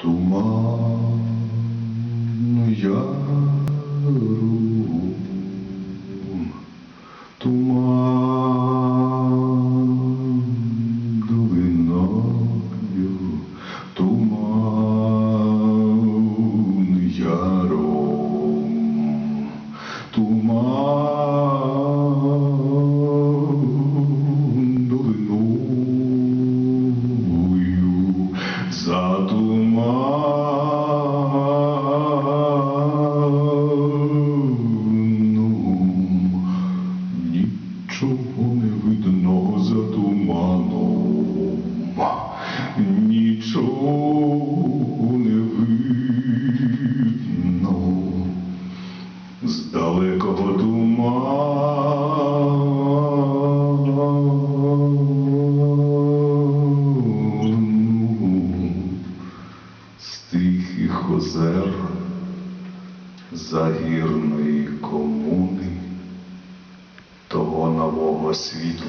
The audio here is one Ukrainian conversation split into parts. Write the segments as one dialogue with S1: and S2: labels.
S1: Туман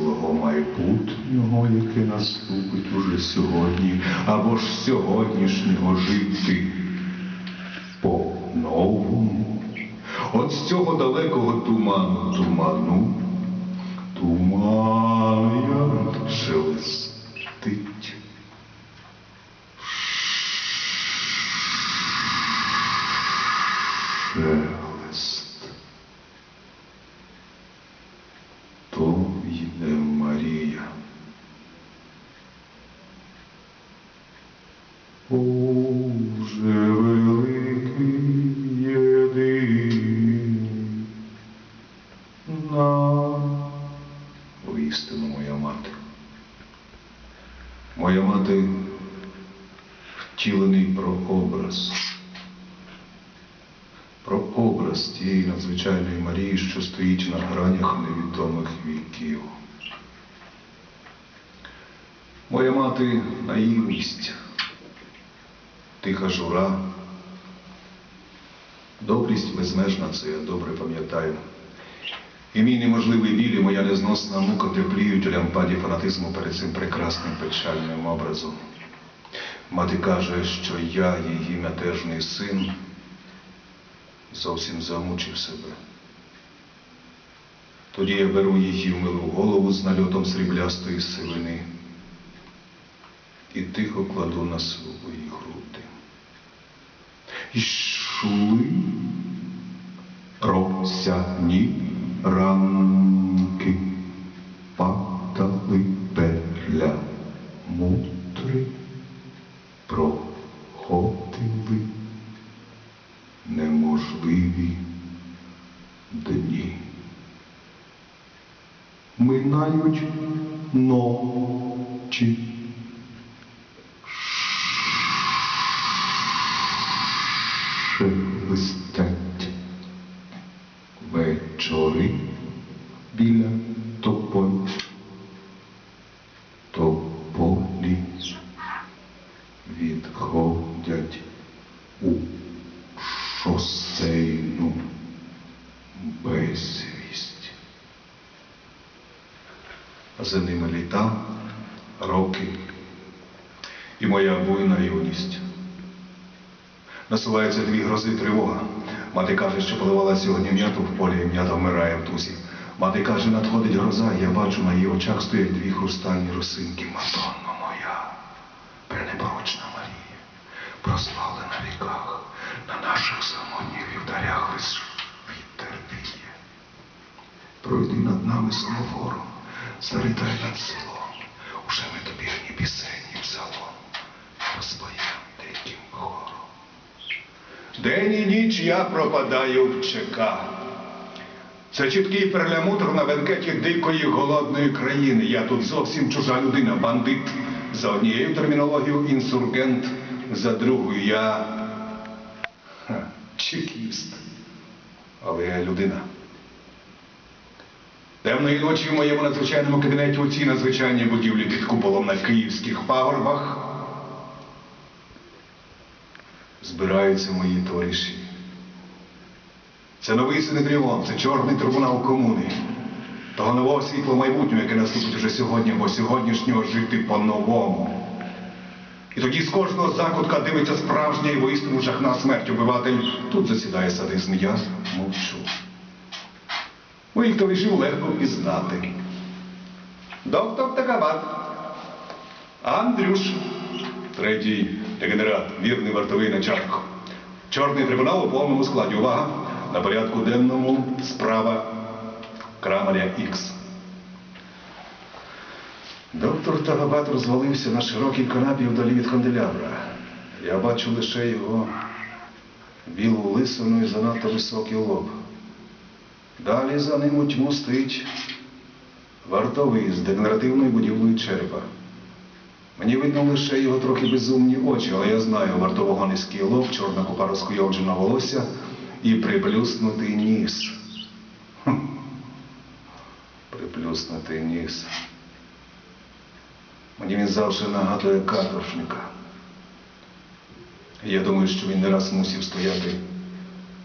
S1: світлого майбутнього, яке наступить уже сьогодні, або ж сьогоднішнього жити по-новому. От з цього далекого туману, туману, туман як Моя мати втілений прообраз. Прообраз тієї надзвичайної Марії, що стоїть на гранях невідомих віків. Моя мати наївність, тиха жура, добрість безмежна, це я добре пам'ятаю. І мій неможливий біль, і моя незносна мука тепліють у лямпаді фанатизму перед цим прекрасним печальним образом. Мати каже, що я, її мятежний син, зовсім замучив себе. Тоді я беру її в милу голову з нальотом сріблястої сивини і тихо кладу на свої груди. Йшли росяні ранки, падали перля мутри, проходили неможливі дні. Минають ночі. Шелестять за ними літа, роки і моя буйна юність. Насуваються дві грози тривога. Мати каже, що поливала сьогодні м'яту в полі, м'ята вмирає в тузі. Мати каже, надходить гроза, я бачу на її очах стоять дві хрустальні росинки. Мадонно моя, пренепорочна Марія, прославлена в віках, на наших самотніх вівтарях вітер віє. Пройди над нами самофором, заритай над селом, уже ми тобі ані пісені в салон, розпоєм деяким хором. День і ніч я пропадаю в ЧК. Це чіткий перламутр на бенкеті дикої голодної країни. Я тут зовсім чужа людина, бандит. За однією термінологією інсургент, за другою я ха, чекіст. Але я людина. Темної ночі в моєму надзвичайному кабінеті у цій надзвичайній будівлі під куполом на київських пагорбах збираються мої товариші. Це новий Синедріон, це чорний трибунал комуни. Того нового світло майбутнього, яке наступить уже сьогодні, бо сьогоднішнього жити по-новому. І тоді з кожного закутка дивиться справжня і воістину жахна смерть убиватель. Тут засідає садизм, я мовчу. Моїх товаришів легко пізнати. Доктор Такабат. Андрюш. Третій дегенерат, вірний вартовий начальник. Чорний трибунал у повному складі. Увага! На порядку денному справа Крамаря Ікс. Доктор Тагабат розвалився на широкій канапі вдалі від канделябра. Я бачу лише його білу лисину і занадто високий лоб. Далі за ним у тьму стоїть вартовий з дегенеративною будівлею черепа. Мені видно лише його трохи безумні очі, але я знаю вартового низький лоб, чорна купа розкуйовдженого волосся і приплюснутий ніс. Приплюснутий ніс. Мені він завжди нагадує каторжника. Я думаю, що він не раз мусив стояти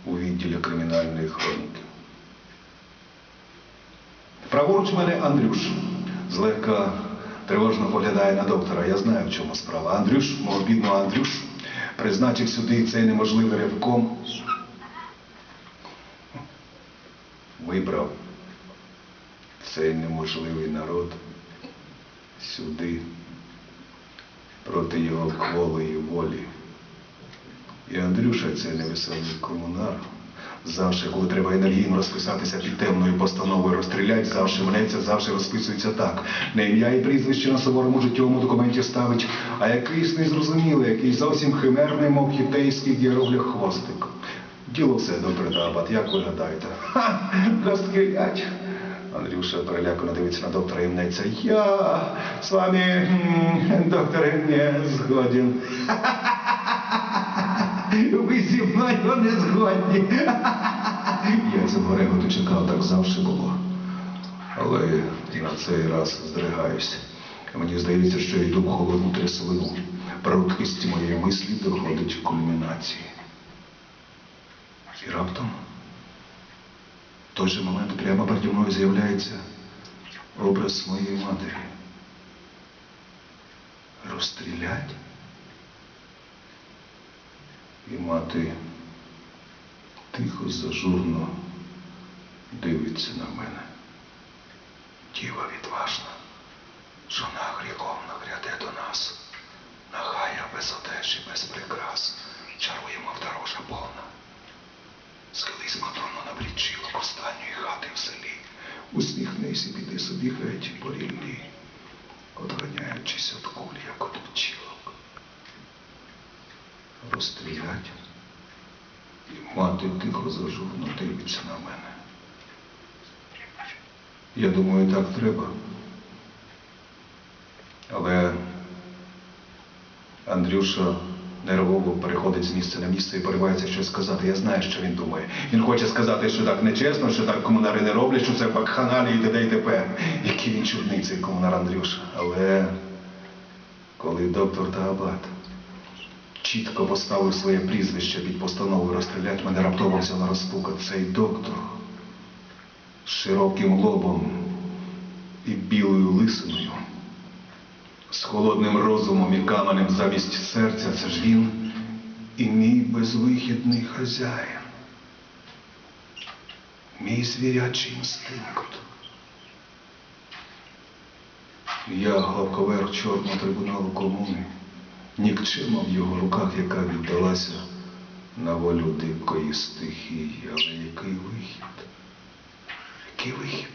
S1: у відділі кримінальної хроніки. Праворуч мене Андрюш. Злегка тривожно поглядає на доктора. Я знаю, в чому справа. Андрюш, мого бідного Андрюш, призначив сюди цей неможливий ревком. Вибрав цей неможливий народ сюди проти його кволої волі. І Андрюша цей невеселий комунар. Завжди, коли треба енергійно розписатися під темною постановою розстрілять, завжди мнеться, завжди розписується так. Не ім'я і прізвище на суворому життєвому документі ставить, а якийсь незрозумілий, якийсь зовсім химерний, мов китайський гіероглях хвостик. Діло все, доктор Табат, як ви гадаєте? Ха! Розстрілять! Андрюша перелякано дивиться на доктора і мнеться. Я з вами, докторе, не згоден. Ви зі мною не згодні. Я цього реготу чекав, так завжди було. Але на цей раз здригаюсь. Мені здається, що я йду в холодну трясовину. Прудкість моєї мислі доходить кульмінації. І раптом в той же момент прямо переді мною з'являється образ моєї матері. Розстрілять? І мати тихо, зажурно дивиться на мене. Діва відважна, жона гріховна гряде до нас. Нахая без одежі, без прикрас, чарує, мов дорожа повна. Схились Мадонно на плічілок останньої хати в селі. Усміхнись і піди собі геть по ріллі, одганяючись від куль, як от пчілок. Розстрілять, і мати тихо зажурно дивиться на мене. Я думаю, так треба. Але Андрюша нервово переходить з місця на місце і поривається щось сказати. Я знаю, що він думає. Він хоче сказати, що так нечесно, що так комунари не роблять, що це вакханалії і т.д. і т.п. Який він чудний цей комунар Андрюша. Але коли доктор Таабат чітко поставив своє прізвище під постановою розстрілять, мене раптово взяла розпука. Цей доктор з широким лобом і білою лисиною з холодним розумом і каменем замість серця, це ж він і мій безвихідний хазяїн, мій звірячий інстинкт. Я главковер чорного трибуналу комуни, нікчима в його руках, яка віддалася на волю дикої стихії. Але який вихід? Який вихід?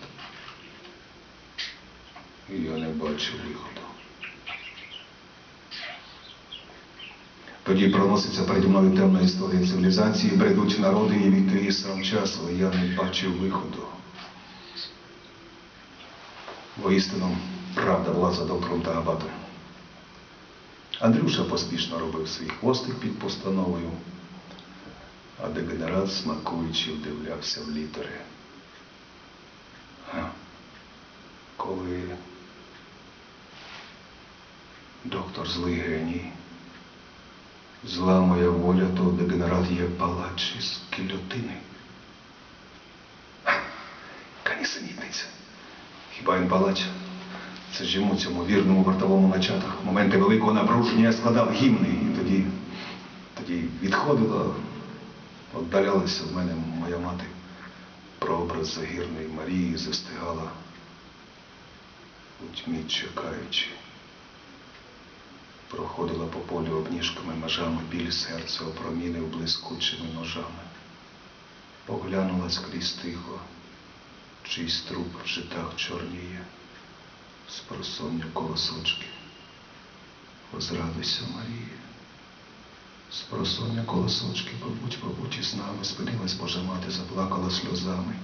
S1: Я не бачу виходу. Тоді проноситься переді мною темна історія цивілізації, бредуть народи і і сам час, але я не бачив виходу. Воістину, правда була за доктором Тагабатом. Андрюша поспішно робив свій хвостик під постановою, а дегенерат, смакуючи, вдивлявся в літери. Коли доктор злий геній, Зла моя воля, то дегенерат є палач із кільотини. Ха, Яка нісенітниця. Хіба він палач? Це ж йому цьому вірному вартовому. В моменти великого напруження я складав гімни, і тоді, тоді відходила, віддалялася в мене моя мати. Прообраз загірної Марії застигала у тьмі чекаючи. Проходила по полю обніжками межами біль серця опромінив блискучими ножами. Поглянула скрізь тихо, чийсь труп в житах чорніє, з просоння колосочки. Возрадуйся, Марія. З просоння колосочки, побудь, побудь із нами, спинилась Божа мати, заплакала сльозами.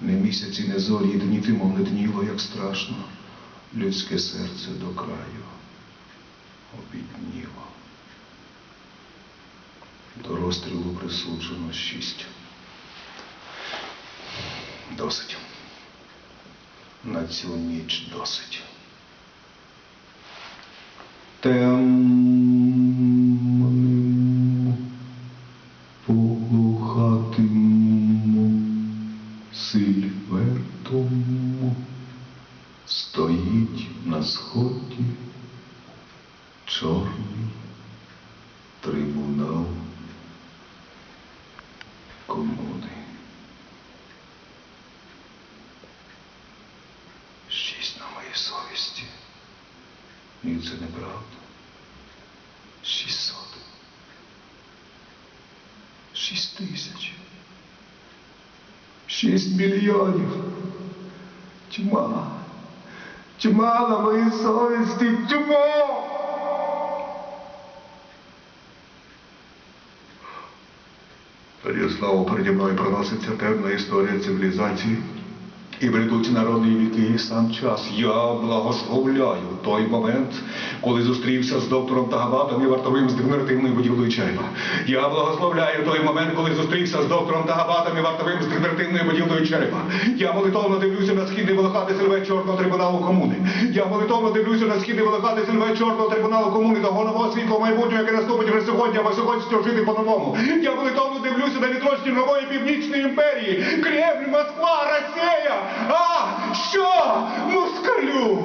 S1: Не місяці, не зорі, і дні ти, мов не дніло, як страшно, людське серце до краю обідніло. До розстрілу присуджено шість. Досить. На цю ніч досить. tem um Ні, це неправда. Шістсот. Шість тисяч. Шість мільйонів. Тьма. Тьма на моїй совісті. Тьма. Тоді знову переді мною проноситься темна історія цивілізації. І бредуть народні віки сам час. Я благословляю той момент, коли зустрівся з доктором Тагабатом і вартовим з декоративною будівлею черепа. Я благословляю той момент, коли зустрівся з доктором Тагабатом і вартовим з декоративною будівлею черепа. Я молитовно дивлюся на східний волохатий силует чорного трибуналу комуни. Я молитовно дивлюся на східний волохатий силует чорного трибуналу комуни того нового світлого майбутнього, яке наступить вже сьогодні, або сьогодні жити по-новому. Я молитовно дивлюся на відродження нової північної імперії. Кремль, Москва, Росія! а що москалю?